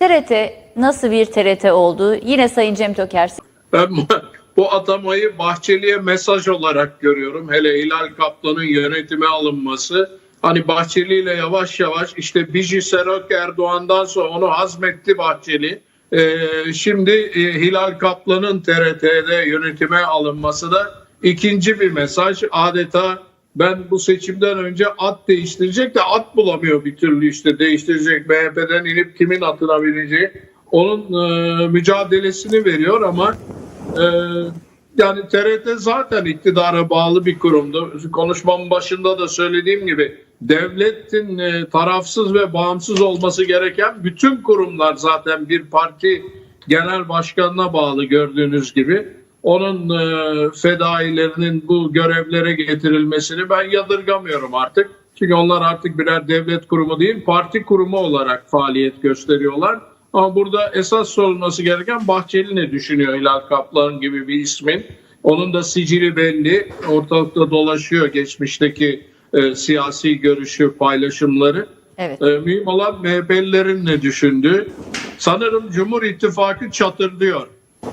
TRT nasıl bir TRT oldu? Yine Sayın Cem Toker. Ben bu atamayı Bahçeli'ye mesaj olarak görüyorum. Hele Hilal Kaplan'ın yönetime alınması. Hani Bahçeli ile yavaş yavaş işte Biji Serok Erdoğan'dan sonra onu hazmetti Bahçeli. Ee, şimdi e, Hilal Kaplan'ın TRT'de yönetime alınması da ikinci bir mesaj. Adeta ben bu seçimden önce at değiştirecek de at bulamıyor bir türlü işte değiştirecek. MHP'den inip kimin atına bineceği onun e, mücadelesini veriyor ama ee, yani TRT zaten iktidara bağlı bir kurumdu. Konuşmamın başında da söylediğim gibi devletin e, tarafsız ve bağımsız olması gereken bütün kurumlar zaten bir parti genel başkanına bağlı gördüğünüz gibi. Onun e, fedailerinin bu görevlere getirilmesini ben yadırgamıyorum artık. Çünkü onlar artık birer devlet kurumu değil, parti kurumu olarak faaliyet gösteriyorlar. Ama burada esas sorulması gereken Bahçeli ne düşünüyor Hilal Kaplan gibi bir ismin. Onun da sicili belli. Ortalıkta dolaşıyor geçmişteki e, siyasi görüşü, paylaşımları. Evet. E, mühim olan MHP'lilerin ne düşündüğü. Sanırım Cumhur İttifakı çatır diyor.